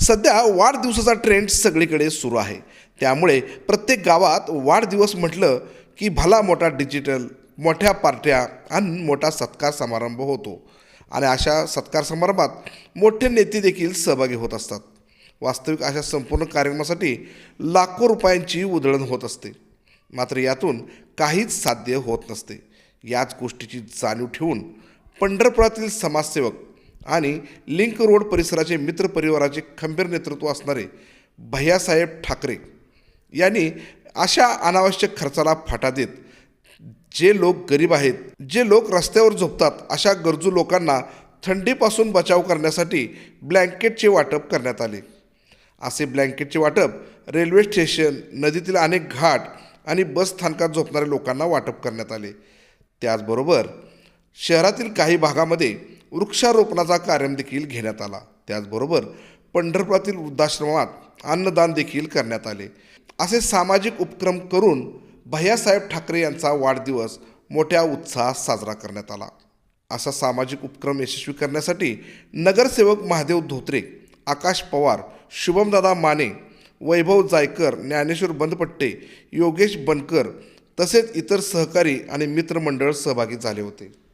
सध्या वाढदिवसाचा ट्रेंड सगळीकडे सुरू आहे. त्यामुळे प्रत्येक गावात वाढदिवस म्हटलं की भला मोठा डिजिटल मोठ्या पार्ट्या आणि मोठा सत्कार समारंभ होतो. आणि अशा सत्कार समारंभात मोठे नेते देखील सहभागी होत असतात. वास्तविक अशा संपूर्ण कार्यक्रमासाठी लाखो रुपयांची उधळण होत असते. मात्र यातून काहीच साध्य होत नसते. याच गोष्टीची जाणीव ठेवून पंढरपुरातील समाजसेवक आणि लिंक रोड परिसराचे मित्र परिवाराचे खंबीर नेतृत्व असणारे भैयासाहेब ठाकरे यांनी अशा अनावश्यक खर्चाला फाटा देत जे लोक गरीब आहेत जे लोक रस्त्यावर झोपतात अशा गरजू लोकांना थंडीपासून बचाव करण्यासाठी ब्लँकेटचे वाटप करण्यात आले. असे ब्लँकेटचे वाटप रेल्वे स्टेशन नदीतील अनेक घाट आणि बस स्थानकात झोपणाऱ्या लोकांना वाटप करण्यात आले. त्याचबरोबर शहरातील काही भागामध्ये वृक्षारोपणाचा कार्यक्रम देखील घेण्यात आला. त्याचबरोबर पंढरपुरातील वृद्धाश्रमात अन्नदान देखील करण्यात आले. असे सामाजिक उपक्रम करून भैयासाहेब ठाकरे यांचा वाढदिवस मोठ्या उत्साहात साजरा करण्यात आला. असा सामाजिक उपक्रम यशस्वी करण्यासाठी नगरसेवक महादेव धोत्रे आकाश पवार शुभमदादा माने वैभव जायकर ज्ञानेश्वर बंदपट्टे योगेश बनकर तसेच इतर सहकारी आणि मित्रमंडळ सहभागी झाले होते.